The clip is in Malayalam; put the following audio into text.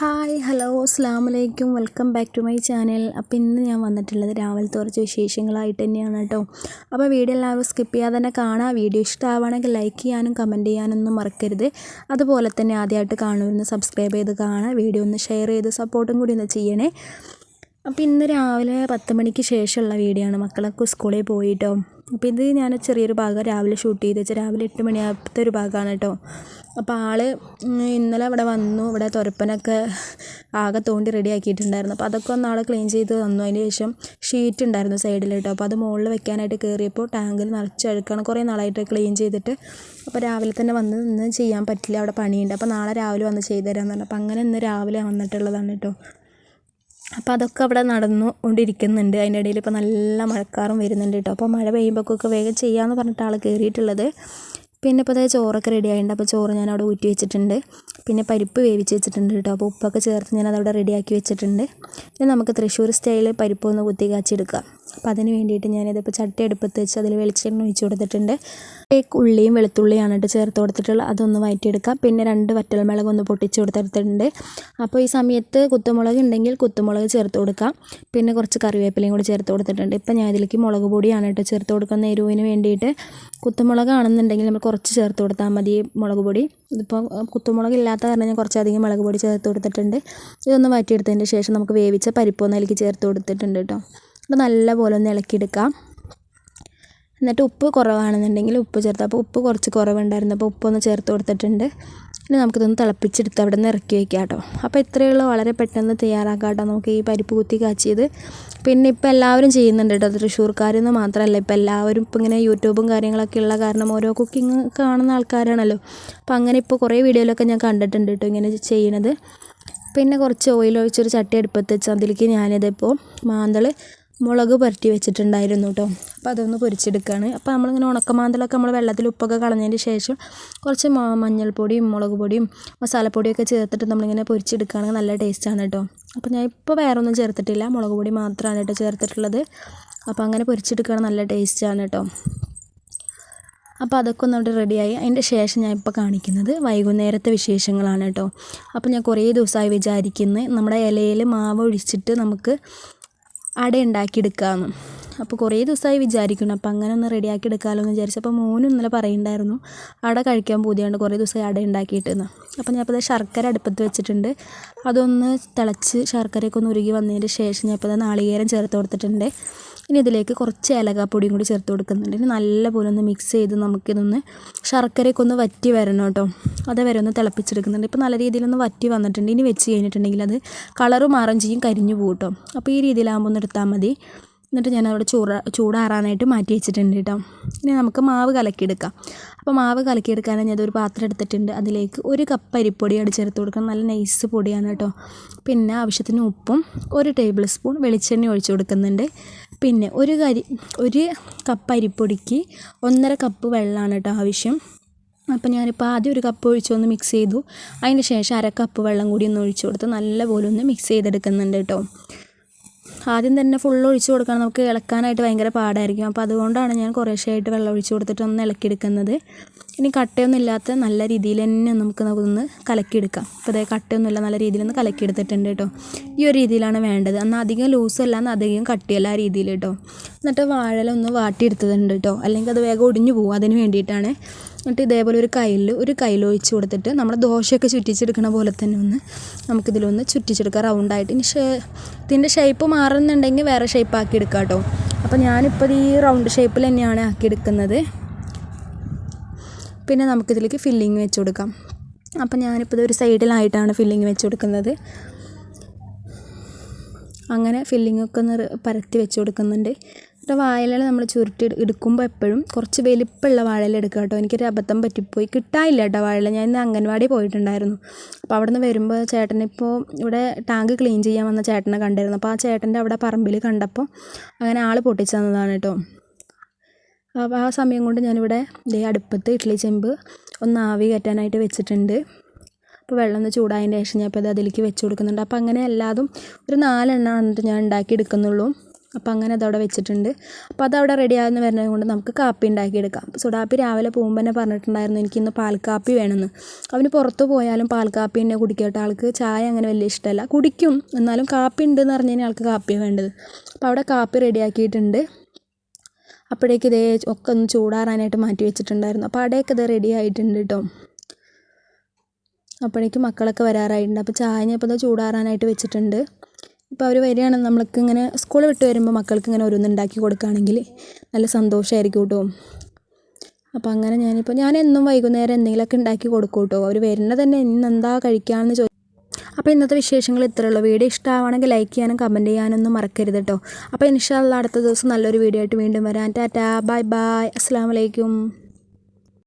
ഹായ് ഹലോ അസ്സാം വലൈക്കും welcome back to my channel. അപ്പോൾ ഇന്ന് ഞാൻ വന്നിട്ടുള്ളത് രാവിലത്തെ കുറച്ച് വിശേഷങ്ങളായിട്ട് തന്നെയാണ് കേട്ടോ. അപ്പോൾ വീഡിയോ എല്ലാവരും സ്കിപ്പ് ചെയ്യാതെ തന്നെ കാണാം. വീഡിയോ ഇഷ്ടമാവുകയാണെങ്കിൽ ലൈക്ക് ചെയ്യാനും കമന്റ് ചെയ്യാനൊന്നും മറക്കരുത്. അതുപോലെ തന്നെ ആദ്യമായിട്ട് കാണുമെന്ന് സബ്സ്ക്രൈബ് ചെയ്ത് കാണാം. വീഡിയോ ഒന്ന് ഷെയർ ചെയ്ത് സപ്പോർട്ടും കൂടി ഒന്ന് ചെയ്യണേ. അപ്പോൾ ഇന്ന് രാവിലെ പത്ത് മണിക്ക് ശേഷമുള്ള വീഡിയോ ആണ്. മക്കളൊക്കെ സ്കൂളിൽ പോയിട്ടോ അപ്പോൾ ഇത് ഞാൻ ചെറിയൊരു ഭാഗം രാവിലെ ഷൂട്ട് ചെയ്ത് വെച്ചാൽ രാവിലെ എട്ട് മണിയാകത്തെ ഒരു ഭാഗമാണ് കേട്ടോ. അപ്പോൾ ആൾ ഇന്നലെ ഇവിടെ വന്നു. ഇവിടെ തുരപ്പനൊക്കെ ആകെ തോണ്ടി റെഡി ആക്കിയിട്ടുണ്ടായിരുന്നു. അപ്പോൾ അതൊക്കെ ഒന്ന് ആൾ ക്ലീൻ ചെയ്ത് തന്നു. അതിന് ശേഷം ഷീറ്റ് ഉണ്ടായിരുന്നു സൈഡിൽ കേട്ടോ. അപ്പോൾ അത് മുകളിൽ വെക്കാനായിട്ട് കയറിയപ്പോൾ ടാങ്കിൽ നിറച്ച് അഴുക്കാണ്. കുറേ നാളായിട്ട് ക്ലീൻ ചെയ്തിട്ട് അപ്പോൾ രാവിലെ തന്നെ വന്ന് ഇന്ന് ചെയ്യാൻ പറ്റില്ല. അവിടെ പണിയുണ്ട്. അപ്പോൾ നാളെ രാവിലെ വന്ന് ചെയ്തു തരാമെന്ന് പറഞ്ഞു. അപ്പോൾ അങ്ങനെ ഇന്ന് രാവിലെ വന്നിട്ടുള്ളതാണ് കേട്ടോ. അപ്പോൾ അതൊക്കെ അവിടെ നടന്നു കൊണ്ടിരിക്കുന്നുണ്ട് അതിന്റെ ഇടയിൽ ഇപ്പോൾ നല്ല മഴക്കാറും വരുന്നുണ്ട് കേട്ടോ. അപ്പോൾ മഴ പെയ്യുമ്പോഴൊക്കെ വേഗം ചെയ്യാമെന്ന് പറഞ്ഞിട്ട് ആൾ കയറിയിട്ടുള്ളത്. പിന്നെ ഇപ്പോൾ അതായത് ചോറൊക്കെ റെഡി ആയിട്ടുണ്ട്. അപ്പോൾ ചോറ് ഞാൻ അവിടെ ഊറ്റി വെച്ചിട്ടുണ്ട്. പിന്നെ പരിപ്പ് വേവിച്ച് വെച്ചിട്ടുണ്ട് കേട്ടോ. അപ്പോൾ ഉപ്പൊക്കെ ചേർത്ത് ഞാൻ അതവിടെ റെഡിയാക്കി വെച്ചിട്ടുണ്ട്. പിന്നെ നമുക്ക് തൃശ്ശൂർ സ്റ്റൈൽ പരിപ്പ് ഒന്ന് കുത്തി കാച്ചെടുക്കാം അപ്പോൾ അതിന് വേണ്ടിയിട്ട് ഞാനിതിപ്പോൾ ചട്ടി അടുപ്പത്ത് വെച്ച് അതിൽ വെളിച്ചെണ്ണ ഒഴിച്ച് കൊടുത്തിട്ടുണ്ട്. കേക്ക് ഉള്ളിയും വെളുത്തുള്ളിയാണ് കേട്ടോ ചേർത്ത് കൊടുത്തിട്ടുള്ളത്. അതൊന്ന് വഴറ്റിയെടുക്കാം പിന്നെ രണ്ട് വറ്റൽമുളക് ഒന്ന് പൊട്ടിച്ച് കൊടുത്തിട്ടുണ്ട്. അപ്പോൾ ഈ സമയത്ത് കുത്തുമുളക് ഉണ്ടെങ്കിൽ കുത്തുമുളക് ചേർത്ത് കൊടുക്കാം. പിന്നെ കുറച്ച് കറിവേപ്പിലയും കൂടി ചേർത്ത് കൊടുത്തിട്ടുണ്ട്. ഇപ്പം ഞാൻ ഇതിലേക്ക് മുളക് പൊടിയാണ് കേട്ടോ ചേർത്ത് കൊടുക്കുന്ന എരിവിന് വേണ്ടിയിട്ട് കുത്തുമുളകാണെന്നുണ്ടെങ്കിൽ നമ്മൾ കുറച്ച് ചേർത്ത് കൊടുത്താൽ മതി മുളക് പൊടി. ഇതിപ്പോൾ കുത്തുമുളക് ഇല്ലാത്ത കാരണം ഞാൻ കുറച്ചധികം മുളക് പൊടി ചേർത്ത് കൊടുത്തിട്ടുണ്ട്. ഇതൊന്ന് വയറ്റിയെടുത്തതിന് ശേഷം നമുക്ക് വേവിച്ച പരിപ്പൊന്ന് അതിലേക്ക് ചേർത്ത് കൊടുത്തിട്ടുണ്ട് കേട്ടോ. അപ്പോൾ നല്ലപോലെ ഒന്ന് ഇളക്കിയെടുക്കാം. എന്നിട്ട് ഉപ്പ് കുറവാണെന്നുണ്ടെങ്കിൽ ഉപ്പ് ചേർത്ത്. അപ്പോൾ ഉപ്പ് കുറച്ച് കുറവുണ്ടായിരുന്നു. അപ്പോൾ ഉപ്പൊന്ന് ചേർത്ത് കൊടുത്തിട്ടുണ്ട്. ഇനി നമുക്കിതൊന്ന് തിളപ്പിച്ചെടുത്ത് അവിടെ നിന്ന് ഇറക്കി വയ്ക്കാം കേട്ടോ. അപ്പോൾ ഇത്രയുള്ള വളരെ പെട്ടെന്ന് തയ്യാറാക്കാം കേട്ടോ. നമുക്ക് ഈ പരിപ്പ് കുത്തി കാച്ചിയത്. പിന്നെ ഇപ്പോൾ എല്ലാവരും ചെയ്യുന്നുണ്ട് കേട്ടോ. തൃശ്ശൂർക്കാരെന്ന് മാത്രമല്ല. ഇപ്പോൾ എല്ലാവരും ഇപ്പോൾ ഇങ്ങനെ യൂട്യൂബും കാര്യങ്ങളൊക്കെ ഉള്ള കാരണം ഓരോ കുക്കിംഗ് കാണുന്ന ആൾക്കാരാണല്ലോ. അപ്പോൾ അങ്ങനെ ഇപ്പോൾ കുറേ വീഡിയോയിലൊക്കെ ഞാൻ കണ്ടിട്ടുണ്ട് കേട്ടോ ഇങ്ങനെ ചെയ്യണത്. പിന്നെ കുറച്ച് ഓയിൽ ഒഴിച്ചൊരു ചട്ടി അടുപ്പത്ത് വെച്ച് അതിലേക്ക് ഞാനിതിപ്പോൾ മാന്തൾ മുളക് പുരട്ടി വെച്ചിട്ടുണ്ടായിരുന്നു കേട്ടോ അപ്പോൾ അതൊന്ന് പൊരിച്ചെടുക്കുകയാണ് അപ്പോൾ നമ്മളിങ്ങനെ ഉണക്കമാന്തലൊക്കെ നമ്മൾ വെള്ളത്തിൽ ഉപ്പൊക്കെ കളഞ്ഞതിന് ശേഷം കുറച്ച് മഞ്ഞൾപ്പൊടിയും മുളക് പൊടിയും മസാലപ്പൊടിയൊക്കെ ചേർത്തിട്ട് നമ്മളിങ്ങനെ പൊരിച്ചെടുക്കുകയാണെങ്കിൽ നല്ല ടേസ്റ്റാണ് കേട്ടോ അപ്പോൾ ഞാൻ ഇപ്പോൾ വേറൊന്നും ചേർത്തിട്ടില്ല. മുളക് പൊടി മാത്രമാണ് കേട്ടോ ചേർത്തിട്ടുള്ളത്. അപ്പോൾ അങ്ങനെ പൊരിച്ചെടുക്കുകയാണ് നല്ല ടേസ്റ്റാണ് കേട്ടോ അപ്പോൾ അതൊക്കെ ഒന്ന് അവിടെ റെഡിയായി. അതിന്റെ ശേഷം ഞാൻ ഇപ്പോൾ കാണിക്കുന്നത് വൈകുന്നേരത്തെ വിശേഷങ്ങളാണ് കേട്ടോ അപ്പോൾ ഞാൻ കുറേ ദിവസമായി വിചാരിക്കുന്നത് നമ്മുടെ ഇലയിൽ മാവ് ഒഴിച്ചിട്ട് നമുക്ക് അട ഉണ്ടാക്കിയെടുക്കാമെന്ന് അപ്പോൾ കുറേ ദിവസമായി വിചാരിക്കുന്നു. അപ്പോൾ അങ്ങനെ ഒന്ന് റെഡിയാക്കി എടുക്കാമല്ലോ എന്ന് വിചാരിച്ചു. അപ്പോൾ മോനും ഇന്നലെ പറയുന്നുണ്ടായിരുന്നു അട കഴിക്കാൻ പൂതിയുണ്ട് കുറേ ദിവസമായി അട ഉണ്ടാക്കിയിട്ടെന്ന്. അപ്പോൾ ഞാൻ അപ്പോൾ ശർക്കര അടുപ്പത്ത് വെച്ചിട്ടുണ്ട്. അതൊന്ന് തിളച്ച് ശർക്കരയൊക്കെ ഒന്ന് ഉരുകി വന്നതിന് ശേഷം ഞാൻ ഇപ്പോൾ നാളികേരം ചേർത്ത് കൊടുത്തിട്ടുണ്ട്. ഇനി ഇതിലേക്ക് കുറച്ച് ഏലക്കാപ്പൊടിയും കൂടി ചേർത്ത് കൊടുക്കുന്നുണ്ട്. ഇനി നല്ലപോലെ ഒന്ന് മിക്സ് ചെയ്ത് നമുക്കിതൊന്ന് ശർക്കരയൊക്കെ ഒന്ന് വറ്റി വരണം കേട്ടോ. അതേവരെ ഒന്ന് തിളപ്പിച്ചെടുക്കുന്നുണ്ട്. ഇപ്പോൾ നല്ല രീതിയിലൊന്ന് വറ്റി വന്നിട്ടുണ്ട്. ഇനി വെച്ച് കഴിഞ്ഞിട്ടുണ്ടെങ്കിൽ അത് കളറ് മാറും ചെയ്യും കരിഞ്ഞു പോകും കേട്ടോ. അപ്പോൾ ഈ രീതിയിലാകുമ്പോൾ ഒന്ന് എടുത്താൽ മതി. എന്നിട്ട് ഞാൻ അവിടെ ചൂട ചൂടാറാനായിട്ട് മാറ്റി വെച്ചിട്ടുണ്ട് കേട്ടോ. ഇനി നമുക്ക് മാവ് കലക്കിയെടുക്കാം. അപ്പോൾ മാവ് കലക്കിയെടുക്കാനായി ഞാൻ ഒരു പാത്രം എടുത്തിട്ടുണ്ട്. അതിലേക്ക് ഒരു കപ്പ് അരിപ്പൊടിയാണ് ചേർത്ത് കൊടുക്കണം. നല്ല നൈസ് പൊടിയാണ് കേട്ടോ. പിന്നെ ആവശ്യത്തിന് ഉപ്പും ഒരു ടേബിൾ സ്പൂൺ വെളിച്ചെണ്ണ ഒഴിച്ച് കൊടുക്കുന്നുണ്ട്. പിന്നെ ഒരു കരി ഒരു കപ്പ് അരിപ്പൊടിക്ക് ഒന്നര കപ്പ് വെള്ളമാണ് കേട്ടോ ആവശ്യം. അപ്പോൾ ഞാനിപ്പോൾ ആദ്യം ഒരു കപ്പ് ഒഴിച്ച് ഒന്ന് മിക്സ് ചെയ്തു. അതിന് ശേഷം അര കപ്പ് വെള്ളം കൂടി ഒന്ന് ഒഴിച്ചു കൊടുത്ത് നല്ലപോലെ ഒന്ന് മിക്സ് ചെയ്തെടുക്കുന്നുണ്ട് കേട്ടോ. ആദ്യം തന്നെ ഫുൾ ഒഴിച്ച് കൊടുക്കണം. നമുക്ക് ഇളക്കാനായിട്ട് ഭയങ്കര പാടായിരിക്കും. അപ്പോൾ അതുകൊണ്ടാണ് ഞാൻ കുറേശ്ശെയായിട്ട് വെള്ളം ഒഴിച്ച് കൊടുത്തിട്ട് ഒന്ന് ഇളക്കിയെടുക്കുന്നത്. ഇനി കട്ടയൊന്നും ഇല്ലാത്ത നല്ല രീതിയിൽ തന്നെ നമുക്ക് ഒന്ന് കലക്കിയെടുക്കാം. അപ്പോൾ അതായത് കട്ടയൊന്നുമില്ല നല്ല രീതിയിൽ ഒന്ന് കലക്കിയെടുത്തിട്ടുണ്ട് കേട്ടോ. ഈ ഒരു രീതിയിലാണ് വേണ്ടത്. എന്നാൽ അധികം ലൂസും അല്ല എന്നാൽ അധികം കട്ടിയല്ല ആ രീതിയിൽ കേട്ടോ. എന്നിട്ട് വാഴല ഒന്ന് വാട്ടിയെടുത്തതുണ്ട് കേട്ടോ. അല്ലെങ്കിൽ അത് വേഗം ഒടിഞ്ഞു പോകും. അതിന് വേണ്ടിയിട്ടാണ് എന്നിട്ട് ഇതേപോലെ ഒരു കയ്യിൽ ഒരു കയ്യിൽ ഒഴിച്ച് കൊടുത്തിട്ട് നമ്മൾ ദോശയൊക്കെ ചുറ്റിച്ചെടുക്കണ പോലെ തന്നെ ഒന്ന് നമുക്കിതിലൊന്ന് ചുറ്റിച്ചെടുക്കാം. റൗണ്ടായിട്ട് ഇനി ഷേ ഇതിന്റെ ഷേപ്പ് മാറുന്നുണ്ടെങ്കിൽ വേറെ ഷേപ്പ് ആക്കി എടുക്കാം കേട്ടോ. അപ്പോൾ ഞാനിപ്പോൾ ഈ റൗണ്ട് ഷേപ്പിൽ തന്നെയാണ് ആക്കിയെടുക്കുന്നത്. പിന്നെ നമുക്കിതിലേക്ക് ഫില്ലിങ് വെച്ച് കൊടുക്കാം. അപ്പം ഞാനിപ്പോൾ ഒരു സൈഡിലായിട്ടാണ് ഫില്ലിങ് വെച്ച് കൊടുക്കുന്നത്. അങ്ങനെ ഫില്ലിങ്ങൊക്കെ ഒന്ന് പരത്തി വെച്ച് കൊടുക്കുന്നുണ്ട്. എന്നിട്ട് വാഴയില നമ്മൾ ചുരുട്ടി എടുക്കുമ്പോൾ എപ്പോഴും കുറച്ച് വലിപ്പമുള്ള വാഴയില എടുക്കുക കേട്ടോ എനിക്കൊരു അബദ്ധം പറ്റിപ്പോയി. കിട്ടാനില്ല കേട്ടോ വാഴയില. ഞാൻ ഇന്ന് അംഗൻവാടി പോയിട്ടുണ്ടായിരുന്നു. അപ്പോൾ അവിടെ നിന്ന് വരുമ്പോൾ ചേട്ടനിപ്പോൾ ഇവിടെ ടാങ്ക് ക്ലീൻ ചെയ്യാൻ വന്ന ചേട്ടനെ കണ്ടായിരുന്നു. അപ്പോൾ ആ ചേട്ടന്റെ അവിടെ പറമ്പിൽ കണ്ടപ്പോൾ അങ്ങനെ ആൾ പൊട്ടിച്ചു തന്നതാണ് കേട്ടോ അപ്പോൾ ആ സമയം കൊണ്ട് ഞാനിവിടെ ദേ അടുപ്പത്ത് ഇഡ്ഡലി ചെമ്പ് ഒന്ന് ആവി കയറ്റാനായിട്ട് വെച്ചിട്ടുണ്ട്. അപ്പോൾ വെള്ളം ഒന്ന് ചൂടായതിന്റെ ശേഷം ഞാൻ ഇപ്പോൾ അത് അതിലേക്ക് വെച്ച് കൊടുക്കുന്നുണ്ട്. അപ്പോൾ അങ്ങനെ എല്ലാതും ഒരു നാലെണ്ണമാണ് ഞാൻ ഉണ്ടാക്കി എടുക്കുന്നുള്ളൂ. അപ്പോൾ അങ്ങനെ അതവിടെ വെച്ചിട്ടുണ്ട്. അപ്പോൾ അതവിടെ റെഡി ആകുന്ന വരുന്നത് കൊണ്ട് നമുക്ക് കാപ്പി ഉണ്ടാക്കിയെടുക്കാം സുഡാപ്പി രാവിലെ പോകുമ്പോൾ തന്നെ പറഞ്ഞിട്ടുണ്ടായിരുന്നു എനിക്കിന്ന് പാൽക്കാപ്പി വേണമെന്ന്. അവന് പുറത്ത് പോയാലും പാൽക്കാപ്പി തന്നെ കുടിക്കട്ടെ. ആൾക്ക് ചായ അങ്ങനെ വലിയ ഇഷ്ടമല്ല. കുടിക്കും. എന്നാലും കാപ്പി ഉണ്ടെന്ന് പറഞ്ഞു കഴിഞ്ഞാൽ ആൾക്ക് കാപ്പിയാണ് വേണ്ടത്. അപ്പോൾ അവിടെ കാപ്പി റെഡിയാക്കിയിട്ടുണ്ട് അപ്പോഴേക്ക് ഇതേ ഒക്കെ ഒന്ന് ചൂടാറാനായിട്ട് മാറ്റി വെച്ചിട്ടുണ്ടായിരുന്നു. അപ്പോൾ അവിടെയൊക്കെ ഇത് റെഡി ആയിട്ടുണ്ട് കേട്ടോ അപ്പോഴേക്കും മക്കളൊക്കെ വരാറായിട്ടുണ്ട്. അപ്പോൾ ചായ ഞാൻ ഇപ്പോൾ ചൂടാറാനായിട്ട് വെച്ചിട്ടുണ്ട്. ഇപ്പോൾ അവർ വരികയാണെങ്കിൽ നമ്മൾക്ക് ഇങ്ങനെ സ്കൂൾ വിട്ട് വരുമ്പോൾ മക്കൾക്ക് ഇങ്ങനെ ഓരോന്ന് ഉണ്ടാക്കി കൊടുക്കുകയാണെങ്കിൽ നല്ല സന്തോഷമായിരിക്കും കേട്ടോ അപ്പോൾ അങ്ങനെ ഞാനിപ്പോൾ ഞാൻ എന്നും വൈകുന്നേരം എന്തെങ്കിലുമൊക്കെ ഉണ്ടാക്കി കൊടുക്കും കേട്ടോ അവർ വരുന്നത് തന്നെ ഇന്ന് എന്താ കഴിക്കാമെന്ന് ചോദിച്ചു അപ്പോൾ ഇന്നത്തെ വിശേഷങ്ങൾ ഇത്രയേ ഉള്ളൂ വീഡിയോ ഇഷ്ടമാണെങ്കിൽ ലൈക്ക് ചെയ്യാനും കമന്റ് ചെയ്യാനൊന്നും മറക്കരുത് കേട്ടോ. അപ്പോൾ ഇൻഷാല്ല അടുത്ത ദിവസം നല്ലൊരു വീഡിയോ ആയിട്ട് വീണ്ടും വരാം. ടാറ്റാ ബൈ ബൈ അസ്സാം വലൈക്കും